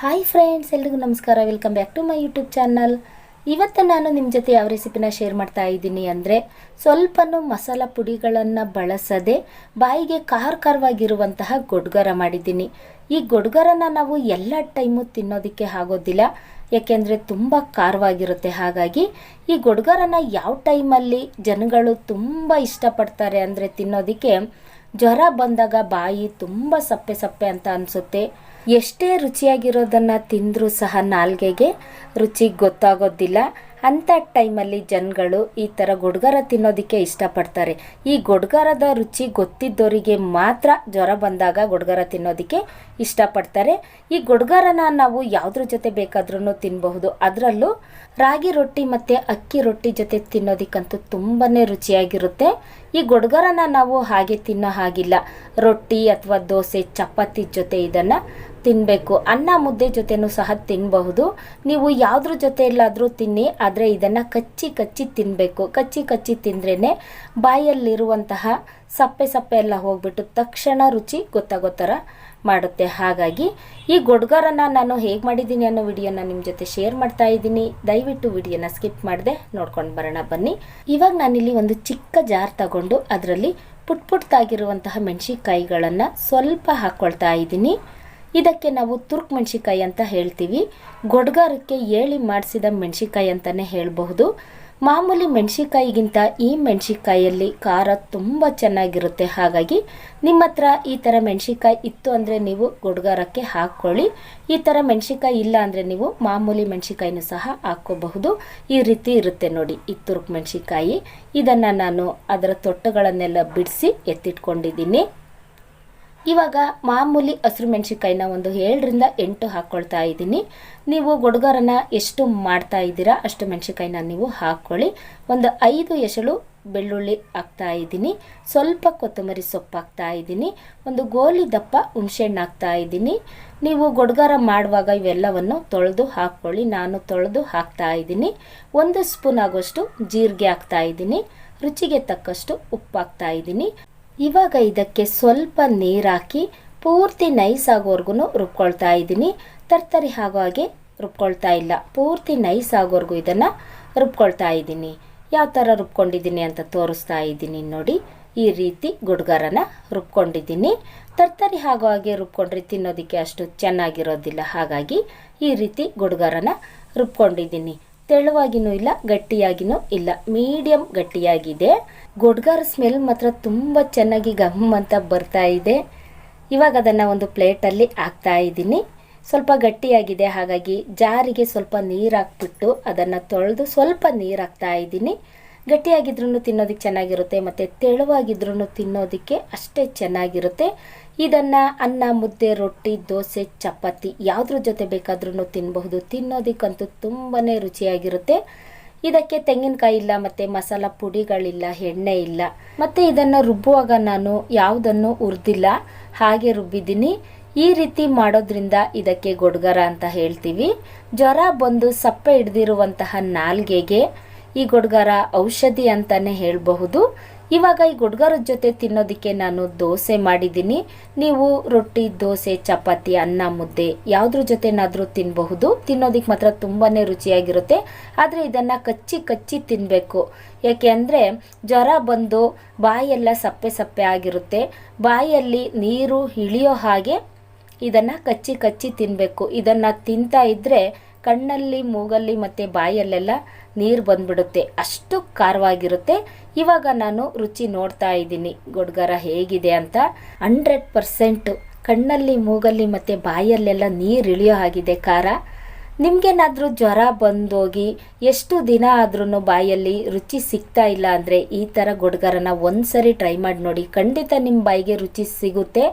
Hi friends ಎಲ್ರಿಗೂ ನಮಸ್ಕಾರ. Welcome back to my YouTube channel ಇವತ್ತು ನಾನು ನಿಮ್ಮ ಜೊತೆ ಯಾವ ರೆಸಿಪಿನ ಶೇರ್ ಮಾಡ್ತಾ ಇದ್ದೀನಿ ಅಂದರೆ ಸ್ವಲ್ಪನೂ ಮಸಾಲ ಪುಡಿಗಳನ್ನು ಬಳಸದೆ ಬಾಯಿಗೆ ಖಾರ ಖಾರವಾಗಿರುವಂತಹ ಗೊಡ್ಗರ ಮಾಡಿದ್ದೀನಿ. ಈ ಗೊಡ್ಗರನ ನಾವು ಎಲ್ಲ ಟೈಮು ತಿನ್ನೋದಕ್ಕೆ ಆಗೋದಿಲ್ಲ. ಯಾಕೆಂದರೆ ತುಂಬ ಖಾರವಾಗಿರುತ್ತೆ. ಹಾಗಾಗಿ ಈ ಗೊಡ್ಗರನ ಯಾವ ಟೈಮಲ್ಲಿ ಜನಗಳು ತುಂಬ ಇಷ್ಟಪಡ್ತಾರೆ ಅಂದರೆ ತಿನ್ನೋದಕ್ಕೆ ಜ್ವರ ಬಂದಾಗ ಬಾಯಿ ತುಂಬ ಸಪ್ಪೆ ಸಪ್ಪೆ ಅಂತ ಅನಿಸುತ್ತೆ. ಎಷ್ಟೇ ರುಚಿಯಾಗಿರೋದನ್ನು ತಿಂದರೂ ಸಹ ನಾಲ್ಗೆಗೆ ರುಚಿ ಗೊತ್ತಾಗೋದಿಲ್ಲ. ಅಂಥ ಟೈಮಲ್ಲಿ ಜನಗಳು ಈ ಥರ ಗೊಡ್ಗರ ತಿನ್ನೋದಕ್ಕೆ ಇಷ್ಟಪಡ್ತಾರೆ. ಈ ಗೊಡ್ಗರದ ರುಚಿ ಗೊತ್ತಿದ್ದವರಿಗೆ ಮಾತ್ರ ಜ್ವರ ಬಂದಾಗ ಗೊಡ್ಗರ ತಿನ್ನೋದಕ್ಕೆ ಇಷ್ಟಪಡ್ತಾರೆ. ಈ ಗೊಡ್ಗರನ ನಾವು ಯಾವುದ್ರ ಜೊತೆ ಬೇಕಾದ್ರೂ ತಿನ್ನಬಹುದು ಅದರಲ್ಲೂ ರಾಗಿ ರೊಟ್ಟಿ ಮತ್ತು ಅಕ್ಕಿ ರೊಟ್ಟಿ ಜೊತೆ ತಿನ್ನೋದಕ್ಕಂತೂ ತುಂಬಾ ರುಚಿಯಾಗಿರುತ್ತೆ. ಈ ಗೊಡ್ಗರನ ನಾವು ಹಾಗೆ ತಿನ್ನೋ ಹಾಗಿಲ್ಲ. ರೊಟ್ಟಿ ಅಥವಾ ದೋಸೆ, ಚಪಾತಿ ಜೊತೆ ಇದನ್ನು ತಿನ್ನಬೇಕು ಅನ್ನ ಮುದ್ದೆ ಜೊತೆನೂ ಸಹ ತಿನ್ನಬಹುದು ನೀವು ಯಾವುದ್ರ ಜೊತೆ ಎಲ್ಲಾದರೂ ತಿನ್ನಿ, ಆದರೆ ಇದನ್ನು ಕಚ್ಚಿ ಕಚ್ಚಿ ತಿನ್ನಬೇಕು ಕಚ್ಚಿ ಕಚ್ಚಿ ತಿಂದ್ರೇ ಬಾಯಲ್ಲಿರುವಂತಹ ಸಪ್ಪೆ ಸಪ್ಪೆ ಎಲ್ಲ ಹೋಗ್ಬಿಟ್ಟು ತಕ್ಷಣ ರುಚಿ ಗೊತ್ತಾಗೋ ಥರ ಮಾಡುತ್ತೆ. ಹಾಗಾಗಿ ಈ ಗೊಡ್ಗರನ್ನು ನಾನು ಹೇಗೆ ಮಾಡಿದ್ದೀನಿ ಅನ್ನೋ ವಿಡಿಯೋನ ನಿಮ್ಮ ಜೊತೆ ಶೇರ್ ಮಾಡ್ತಾ ಇದ್ದೀನಿ. ದಯವಿಟ್ಟು ವಿಡಿಯೋನ ಸ್ಕಿಪ್ ಮಾಡದೆ ನೋಡ್ಕೊಂಡು ಬರೋಣ ಬನ್ನಿ. ಇವಾಗ ನಾನಿಲ್ಲಿ ಒಂದು ಚಿಕ್ಕ ಜಾರ್ ತಗೊಂಡು ಅದರಲ್ಲಿ ಪುಟ್ ಪುಟ್ಟಾಗಿರುವಂತಹ ಮೆಣಸಿನಕಾಯಿಗಳನ್ನು ಸ್ವಲ್ಪ ಹಾಕ್ಕೊಳ್ತಾ ಇದ್ದೀನಿ. ಇದಕ್ಕೆ ನಾವು ತುರ್ಕ್ ಮೆಣಸಿಕಾಯಿ ಅಂತ ಹೇಳ್ತೀವಿ. ಗೊಡ್ಗಾರಕ್ಕೆ ಏಳಿ ಮಾಡಿಸಿದ ಮೆಣಸಿಕಾಯಿ ಅಂತಲೇ ಹೇಳಬಹುದು. ಮಾಮೂಲಿ ಮೆಣಸಿಕಾಯಿಗಿಂತ ಈ ಮೆಣಸಿಕಾಯಲ್ಲಿ ಖಾರ ತುಂಬ ಚೆನ್ನಾಗಿರುತ್ತೆ. ಹಾಗಾಗಿ ನಿಮ್ಮ ಹತ್ರ ಈ ಥರ ಮೆಣಸಿಕಾಯಿ ಇತ್ತು ಅಂದರೆ ನೀವು ಗೊಡ್ಗಾರಕ್ಕೆ ಹಾಕ್ಕೊಳ್ಳಿ ಈ ಥರ ಮೆಣಸಿಕಾಯಿ ಇಲ್ಲ ಅಂದರೆ ನೀವು ಮಾಮೂಲಿ ಮೆಣಸಿನ್ಕಾಯಿನೂ ಸಹ ಹಾಕ್ಕೋಬಹುದು. ಈ ರೀತಿ ಇರುತ್ತೆ ನೋಡಿ ಈ ತುರ್ಕ್ ಮೆಣಸಿಕಾಯಿ ಇದನ್ನು ನಾನು ಅದರ ತೊಟ್ಟುಗಳನ್ನೆಲ್ಲ ಬಿಡಿಸಿ ಎತ್ತಿಟ್ಕೊಂಡಿದ್ದೀನಿ. ಇವಾಗ ಮಾಮೂಲಿ ಹಸಿರು ಮೆಣಸಿನ್ಕಾಯಿನ ಒಂದು ಏಳರಿಂದ ಎಂಟು ಹಾಕ್ಕೊಳ್ತಾ ಇದ್ದೀನಿ. ನೀವು ಗೊಡ್ಗರನ್ನು ಎಷ್ಟು ಮಾಡ್ತಾ ಇದ್ದೀರಾ ಅಷ್ಟು ಮೆಣಸಿನ್ಕಾಯಿನ ನೀವು ಹಾಕ್ಕೊಳ್ಳಿ ಒಂದು ಐದು ಎಸಳು ಬೆಳ್ಳುಳ್ಳಿ ಹಾಕ್ತಾ ಇದ್ದೀನಿ. ಸ್ವಲ್ಪ ಕೊತ್ತಂಬರಿ ಸೊಪ್ಪು ಹಾಕ್ತಾ ಇದ್ದೀನಿ. ಒಂದು ಗೋಲಿ ದಪ್ಪ ಹುಣಸೆಹಣ್ಣು ಹಾಕ್ತಾ ಇದ್ದೀನಿ. ನೀವು ಗೊಡ್ಗಾರ ಮಾಡುವಾಗ ಇವೆಲ್ಲವನ್ನು ತೊಳೆದು ಹಾಕ್ಕೊಳ್ಳಿ ನಾನು ತೊಳೆದು ಹಾಕ್ತಾ ಇದ್ದೀನಿ. ಒಂದು ಸ್ಪೂನ್ ಆಗೋಷ್ಟು ಜೀರಿಗೆ ಹಾಕ್ತಾ ಇದ್ದೀನಿ. ರುಚಿಗೆ ತಕ್ಕಷ್ಟು ಉಪ್ಪು ಹಾಕ್ತಾ ಇದ್ದೀನಿ. ಇವಾಗ ಇದಕ್ಕೆ ಸ್ವಲ್ಪ ನೀರಾಕಿ ಪೂರ್ತಿ ನೈಸ್ ಆಗೋವರೆಗೂ ರುಬ್ಕೊಳ್ತಾ ಇದ್ದೀನಿ. ತರ್ತರಿ ಆಗೋ ಹಾಗೆ ರುಬ್ಕೊಳ್ತಾ ಇಲ್ಲ. ಪೂರ್ತಿ ನೈಸ್ ಆಗೋವರೆಗೂ ಇದನ್ನು ರುಬ್ಕೊಳ್ತಾ ಇದ್ದೀನಿ. ಯಾವ ಥರ ರುಬ್ಕೊಂಡಿದ್ದೀನಿ ಅಂತ ತೋರಿಸ್ತಾ ಇದ್ದೀನಿ ನೋಡಿ. ಈ ರೀತಿ ಗುಡ್ಗರನ್ನ ರುಬ್ಕೊಂಡಿದ್ದೀನಿ. ತರ್ತರಿ ಆಗೋ ಹಾಗೆ ರುಬ್ಕೊಂಡ್ರೆ ತಿನ್ನೋದಕ್ಕೆ ಅಷ್ಟು ಚೆನ್ನಾಗಿರೋದಿಲ್ಲ. ಹಾಗಾಗಿ ಈ ರೀತಿ ಗುಡ್ಗರನ್ನ ರುಬ್ಕೊಂಡಿದ್ದೀನಿ. ತೆಳುವಾಗಿನೂ ಇಲ್ಲ, ಗಟ್ಟಿಯಾಗಿನೂ ಇಲ್ಲ. ಮೀಡಿಯಂ ಗಟ್ಟಿಯಾಗಿದೆ. ಗೊಡ್ಗಾರ ಸ್ಮೆಲ್ ಮಾತ್ರ ತುಂಬ ಚೆನ್ನಾಗಿ ಗಮ್ ಅಂತ ಬರ್ತಾ ಇದೆ. ಇವಾಗ ಅದನ್ನು ಒಂದು ಪ್ಲೇಟಲ್ಲಿ ಹಾಕ್ತಾ ಇದ್ದೀನಿ. ಸ್ವಲ್ಪ ಗಟ್ಟಿಯಾಗಿದೆ, ಹಾಗಾಗಿ ಜಾರಿಗೆ ಸ್ವಲ್ಪ ನೀರು ಹಾಕ್ಬಿಟ್ಟು ಅದನ್ನು ತೊಳೆದು ಸ್ವಲ್ಪ ನೀರು ಹಾಕ್ತಾ ಇದ್ದೀನಿ. ಗಟ್ಟಿಯಾಗಿದ್ರೂ ತಿನ್ನೋದಕ್ಕೆ ಚೆನ್ನಾಗಿರುತ್ತೆ, ಮತ್ತು ತೆಳುವಾಗಿದ್ರೂ ತಿನ್ನೋದಕ್ಕೆ ಅಷ್ಟೇ ಚೆನ್ನಾಗಿರುತ್ತೆ. ಇದನ್ನು ಅನ್ನ, ಮುದ್ದೆ, ರೊಟ್ಟಿ, ದೋಸೆ, ಚಪಾತಿ ಯಾವುದ್ರ ಜೊತೆ ಬೇಕಾದ್ರೂ ತಿನ್ನಬಹುದು ತಿನ್ನೋದಕ್ಕಂತೂ ತುಂಬಾ ರುಚಿಯಾಗಿರುತ್ತೆ. ಇದಕ್ಕೆ ತೆಂಗಿನಕಾಯಿ ಇಲ್ಲ, ಮತ್ತು ಮಸಾಲ ಪುಡಿಗಳಿಲ್ಲ, ಎಣ್ಣೆ ಇಲ್ಲ. ಮತ್ತು ಇದನ್ನು ರುಬ್ಬುವಾಗ ನಾನು ಯಾವುದನ್ನು ಉರಿದಿಲ್ಲ, ಹಾಗೆ ರುಬ್ಬಿದ್ದೀನಿ. ಈ ರೀತಿ ಮಾಡೋದ್ರಿಂದ ಇದಕ್ಕೆ ಗೊಡ್ಗರ ಅಂತ ಹೇಳ್ತೀವಿ. ಜ್ವರ ಬಂದು ಸಪ್ಪೆ ಹಿಡ್ದಿರುವಂತಹ ನಾಲ್ಗೆಗೆ ಈ ಗುಡ್ಗಾರ ಔಷಧಿ ಅಂತಲೇ ಹೇಳಬಹುದು. ಇವಾಗ ಈ ಗುಡ್ಗಾರದ ಜೊತೆ ತಿನ್ನೋದಕ್ಕೆ ನಾನು ದೋಸೆ ಮಾಡಿದ್ದೀನಿ. ನೀವು ರೊಟ್ಟಿ, ದೋಸೆ, ಚಪಾತಿ, ಅನ್ನ, ಮುದ್ದೆ ಯಾವುದ್ರ ಜೊತೆನಾದರೂ ತಿನ್ನಬಹುದು ತಿನ್ನೋದಕ್ಕೆ ಮಾತ್ರ ತುಂಬಾ ರುಚಿಯಾಗಿರುತ್ತೆ. ಆದರೆ ಇದನ್ನು ಕಚ್ಚಿ ಕಚ್ಚಿ ತಿನ್ನಬೇಕು ಯಾಕೆ ಅಂದರೆ ಜ್ವರ ಬಂದು ಬಾಯೆಲ್ಲ ಸಪ್ಪೆ ಸಪ್ಪೆ ಆಗಿರುತ್ತೆ. ಬಾಯಲ್ಲಿ ನೀರು ಇಳಿಯೋ ಹಾಗೆ ಇದನ್ನು ಕಚ್ಚಿ ಕಚ್ಚಿ ತಿನ್ನಬೇಕು ಇದನ್ನು ತಿಂತಾ ಇದ್ದರೆ ಕಣ್ಣಲ್ಲಿ, ಮೂಗಲ್ಲಿ ಮತ್ತು ಬಾಯಲ್ಲೆಲ್ಲ ನೀರು ಬಂದ್ಬಿಡುತ್ತೆ. ಅಷ್ಟು ಖಾರವಾಗಿರುತ್ತೆ. ಇವಾಗ ನಾನು ರುಚಿ ನೋಡ್ತಾ ಇದ್ದೀನಿ. ಗೊಡ್ಗರ ಹೇಗಿದೆ ಅಂತ. ಹಂಡ್ರೆಡ್ ಪರ್ಸೆಂಟು ಕಣ್ಣಲ್ಲಿ, ಮೂಗಲ್ಲಿ ಮತ್ತು ಬಾಯಲ್ಲೆಲ್ಲ ನೀರು ಇಳಿಯೋ ಹಾಗಿದೆ ಖಾರ. ನಿಮಗೇನಾದರೂ ಜ್ವರ ಬಂದೋಗಿ ಎಷ್ಟು ದಿನ ಆದ್ರೂ ಬಾಯಲ್ಲಿ ರುಚಿ ಸಿಗ್ತಾ ಇಲ್ಲ ಅಂದರೆ ಈ ಥರ ಗೊಡ್ಗರನ ಒಂದು ಸರಿ ಟ್ರೈ ಮಾಡಿ ನೋಡಿ. ಖಂಡಿತ ನಿಮ್ಮ ಬಾಯಿಗೆ ರುಚಿ ಸಿಗುತ್ತೆ.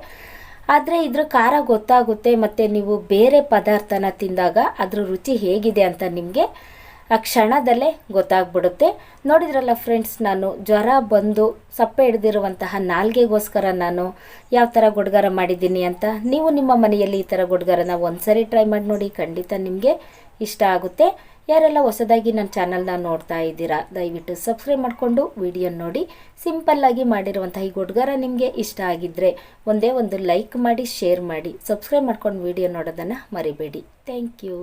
ಆದರೆ ಇದ್ರ ಖಾರ ಗೊತ್ತಾಗುತ್ತೆ ಮತ್ತು ನೀವು ಬೇರೆ ಪದಾರ್ಥನ ತಿಂದಾಗ ಅದ್ರ ರುಚಿ ಹೇಗಿದೆ ಅಂತ ನಿಮಗೆ ಆ ಕ್ಷಣದಲ್ಲೇ ಗೊತ್ತಾಗ್ಬಿಡುತ್ತೆ. ನೋಡಿದ್ರಲ್ಲ ಫ್ರೆಂಡ್ಸ್ ನಾನು ಜ್ವರ ಬಂದು ಸಪ್ಪೆ ಹಿಡ್ದಿರುವಂತಹ ನಾಲ್ಗೆಗೋಸ್ಕರ ನಾನು ಯಾವ ಥರ ಗುಡ್ಗಾರ ಮಾಡಿದ್ದೀನಿ ಅಂತ ನೀವು ನಿಮ್ಮ ಮನೆಯಲ್ಲಿ ಈ ಥರ ಗುಡ್ಗಾರನ ಒಂದ್ಸರಿ ಟ್ರೈ ಮಾಡಿ ನೋಡಿ, ಖಂಡಿತ ನಿಮಗೆ ಇಷ್ಟ ಆಗುತ್ತೆ. ಯಾರೆಲ್ಲ ಹೊಸದಾಗಿ ನನ್ನ ಚಾನಲ್ನ ನೋಡ್ತಾ ಇದ್ದೀರಾ, ದಯವಿಟ್ಟು ಸಬ್ಸ್ಕ್ರೈಬ್ ಮಾಡಿಕೊಂಡು ವಿಡಿಯೋ ನೋಡಿ. ಸಿಂಪಲ್ಲಾಗಿ ಮಾಡಿರುವಂಥ ಈ ಹುಡುಗರ ನಿಮಗೆ ಇಷ್ಟ ಆಗಿದ್ದರೆ ಒಂದೇ ಒಂದು ಲೈಕ್ ಮಾಡಿ, ಶೇರ್ ಮಾಡಿ, ಸಬ್ಸ್ಕ್ರೈಬ್ ಮಾಡ್ಕೊಂಡು ವಿಡಿಯೋ ನೋಡೋದನ್ನು ಮರಿಬೇಡಿ. Thank you.